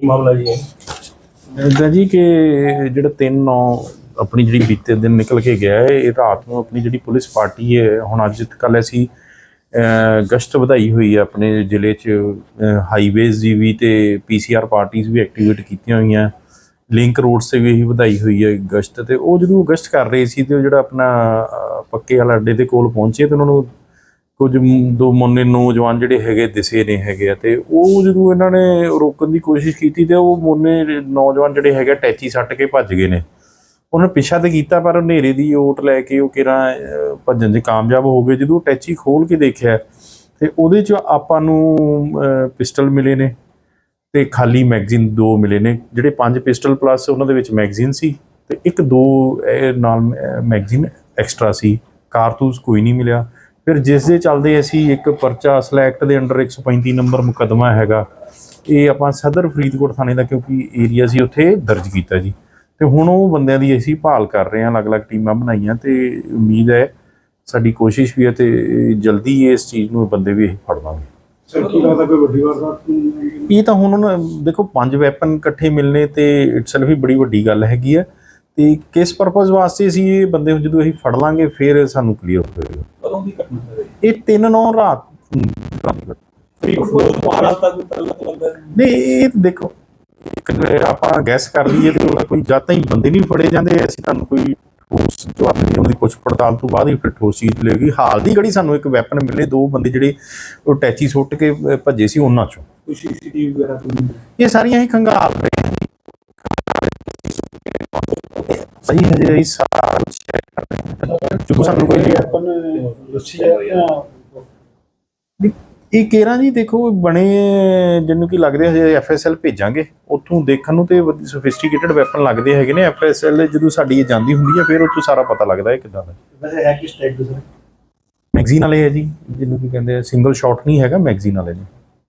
ਕੀ ਮਾਮਲਾ ਜੀ ਇਦਾਂ ਜੀ ਕਿ ਜਿਹੜਾ 3 9 ਆਪਣੀ ਜਿਹੜੀ ਬੀਤੇ ਦਿਨ ਨਿਕਲ ਕੇ ਗਿਆ ਹੈ, ਇਹ ਰਾਤ ਨੂੰ ਆਪਣੀ ਜਿਹੜੀ ਪੁਲਿਸ ਪਾਰਟੀ ਹੈ, ਹੁਣ ਅੱਜ ਕੱਲ ਅਸੀਂ ਗਸ਼ਤ ਵਧਾਈ ਹੋਈ ਹੈ ਆਪਣੇ ਜ਼ਿਲ੍ਹੇ 'ਚ ਹਾਈਵੇਜ਼ ਦੀ ਵੀ ਤੇ ਪੀਸੀਆਰ ਪਾਰਟੀਆਂ ਵੀ ਐਕਟੀਵੇਟ ਕੀਤੀਆਂ ਹੋਈਆਂ ਲਿੰਕ ਰੋਡਸ ਤੇ ਵੀ ਇਹੀ ਵਧਾਈ ਹੋਈ ਹੈ ਗਸ਼ਤ ਤੇ, ਉਹ ਜਦੋਂ ਗਸ਼ਤ ਕਰ ਰਹੇ ਸੀ ਤੇ ਉਹ ਜਿਹੜਾ ਆਪਣਾ ਪੱਕੇ ਵਾਲਾ ਅੱਡੇ ਦੇ ਕੋਲ ਪਹੁੰਚੇ ਤੇ ਉਹਨਾਂ ਨੂੰ ਕੁਝ ਦੋ ਮੁੰਨੇ ਨੌਜਵਾਨ ਜਿਹੜੇ ਹੈਗੇ ਦਿਸੇ ਨੇ ਹੈਗੇ ਆ, ਤੇ ਉਹ ਜਦੋਂ ਇਹਨਾਂ ਨੇ ਰੋਕਣ ਦੀ ਕੋਸ਼ਿਸ਼ ਕੀਤੀ ਤੇ ਉਹ ਮੁੰਨੇ ਨੌਜਵਾਨ ਜਿਹੜੇ ਹੈਗੇ ਟੈਚੀ ਸੱਟ ਕੇ ਭੱਜ ਗਏ ਨੇ। ਉਹਨਾਂ ਨੇ ਪਿੱਛਾ ਤੇ ਕੀਤਾ, ਪਰ ਹਨੇਰੇ ਦੀ ਓਟ ਲੈ ਕੇ ਉਹ ਕਿਰਾ ਭੱਜਣ 'ਚ ਕਾਮਯਾਬ ਹੋ ਗਏ। ਜਦੋਂ ਟੈਚੀ ਖੋਲ ਕੇ ਦੇਖਿਆ, ਤੇ ਉਹਦੇ 'ਚ ਆਪਾਂ ਨੂੰ ਪਿਸਟਲ ਮਿਲੇ ਨੇ ਤੇ ਖਾਲੀ ਮੈਗਜ਼ੀਨ ਦੋ ਮਿਲੇ ਨੇ। ਜਿਹੜੇ ਪੰਜ ਪਿਸਟਲ ਪਲੱਸ ਉਹਨਾਂ ਦੇ ਵਿੱਚ ਮੈਗਜ਼ੀਨ ਸੀ ਤੇ ਇੱਕ ਦੋ, ਇਹ ਨਾਲ ਮੈਗਜ਼ੀਨ ਐਕਸਟਰਾ ਸੀ। ਕਾਰਤੂਸ ਕੋਈ ਨਹੀਂ ਮਿਲਿਆ। ਫਿਰ ਜਿਸ ਦੇ ਚੱਲਦੇ ਅਸੀਂ ਇੱਕ ਪਰਚਾ ਅਸਲਾ ਐਕਟ ਦੇ ਅੰਡਰ 135 ਨੰਬਰ ਮੁਕੱਦਮਾ ਹੈਗਾ ਇਹ ਆਪਾਂ ਸਦਰ ਫਰੀਦਕੋਟ ਥਾਣੇ ਦਾ ਕਿਉਂਕਿ ਏਰੀਆ ਸੀ ਉੱਥੇ ਦਰਜ ਕੀਤਾ ਜੀ। ਤੇ ਹੁਣ ਉਹ ਬੰਦਿਆਂ ਦੀ ਅਸੀਂ ਭਾਲ ਕਰ ਰਹੇ ਹਾਂ ਅਲੱਗ-ਅਲੱਗ ਟੀਮਾਂ ਬਣਾਈਆਂ ਤੇ ਉਮੀਦ ਹੈ ਸਾਡੀ ਕੋਸ਼ਿਸ਼ ਵੀ ਹੈ ਤੇ ਜਲਦੀ ਇਸ ਚੀਜ਼ ਨੂੰ ਬੰਦੇ ਵੀ ਫੜ ਲਾਂਗੇ ਇਹ ਤਾਂ ਹੁਣ ਉਹਨਾਂ ਦੇਖੋ ਪੰਜ ਵੈਪਨ ਇਕੱਠੇ ਮਿਲਨੇ ਤੇ ਇਟਸੈਲਫ ਹੀ ਬੜੀ ਵੱਡੀ ਗੱਲ ਹੈਗੀ ਆ। ਤੇ ਕਿਸ ਪਰਪਸ ਵਾਸਤੇ ਅਸੀਂ ਇਹ ਬੰਦੇ ਜਦੋਂ ਅਸੀਂ ਫੜ ਲਾਂਗੇ ਫਿਰ ਸਾਨੂੰ ਕਲੀਅਰ ਹੋਏਗਾ। ਕਦੋਂ ਦੀ ਘਟਨਾ ਹੈ? ਇਹ ਤਿੰਨ ਨੌ ਰਾਤ ਤੋਂ ਹੈ। ਨਹੀਂ ਇਹ ਤਾਂ ਦੇਖੋ ਆਪਾਂ ਗੈਸ ਕਰ ਲਈਏ ਤੇ ਉਹਦਾ ਕੋਈ ਜਦ ਤਾਈਂ ਬੰਦੇ ਨਹੀਂ ਫੜੇ ਜਾਂਦੇ ਅਸੀਂ ਤੁਹਾਨੂੰ ਕੋਈ ਠੋਸ ਜਵਾਬ ਨਹੀਂ ਉਹਨਾਂ ਦੀ ਕੁਝ ਪੜਤਾਲ ਤੋਂ ਬਾਅਦ ਹੀ ਫਿਰ ਠੋਸ ਚੀਜ਼ ਮਿਲੇਗੀ। ਹਾਲ ਦੀ ਘੜੀ ਸਾਨੂੰ ਇੱਕ ਵੈਪਨ ਮਿਲੇ ਦੋ ਬੰਦੇ ਜਿਹੜੇ ਉਹ ਟੈਚੀ ਸੁੱਟ ਕੇ ਭੱਜੇ ਸੀ ਉਹਨਾਂ ਚੋਂ। ਸੀਸੀਟੀਵੀ ਵਗੈਰਾ ਇਹ ਸਾਰੀਆਂ ਹੀ ਖੰਗਾਲ ਰਹੇ ਹਾਂ ਸਹੀ ਹੈ ਜੀ ਇਹ ਜੋ ਸਾਨੂੰ ਕੋਈ ਆਪਾਂ ਨੇ ਦੱਸੀ ਹੈ ਇਹ ਕੇਰਾਂ ਜੀ ਦੇਖੋ ਬਣੇ ਜਿਹਨੂੰ ਕੀ ਲੱਗਦੇ ਹਜੇ ਐਫਐਸਐਲ ਭੇਜਾਂਗੇ ਉੱਥੋਂ ਦੇਖਣ ਨੂੰ ਤੇ ਸੋਫਿਸਟੀਕੇਟਡ ਵੈਪਨ ਲੱਗਦੇ ਹੈਗੇ ਨੇ। ਐਫਐਸਐਲ ਜਦੋਂ ਸਾਡੀ ਇਹ ਜਾਂਦੀ ਹੁੰਦੀ ਹੈ ਫਿਰ ਉੱਥੋਂ ਸਾਰਾ ਪਤਾ ਲੱਗਦਾ ਹੈ ਕਿਦਾਂ ਦਾ। ਵੈਸੇ ਹੈ ਕਿਸ ਟਾਈਪ ਦੇ? ਸਰ ਮੈਗਜ਼ੀਨ ਵਾਲੇ ਹੈ ਜੀ ਜਿਹਨੂੰ ਕੀ ਕਹਿੰਦੇ ਆ ਸਿੰਗਲ ਸ਼ਾਟ ਨਹੀਂ ਹੈਗਾ ਮੈਗਜ਼ੀਨ ਵਾਲੇ ਨੇ।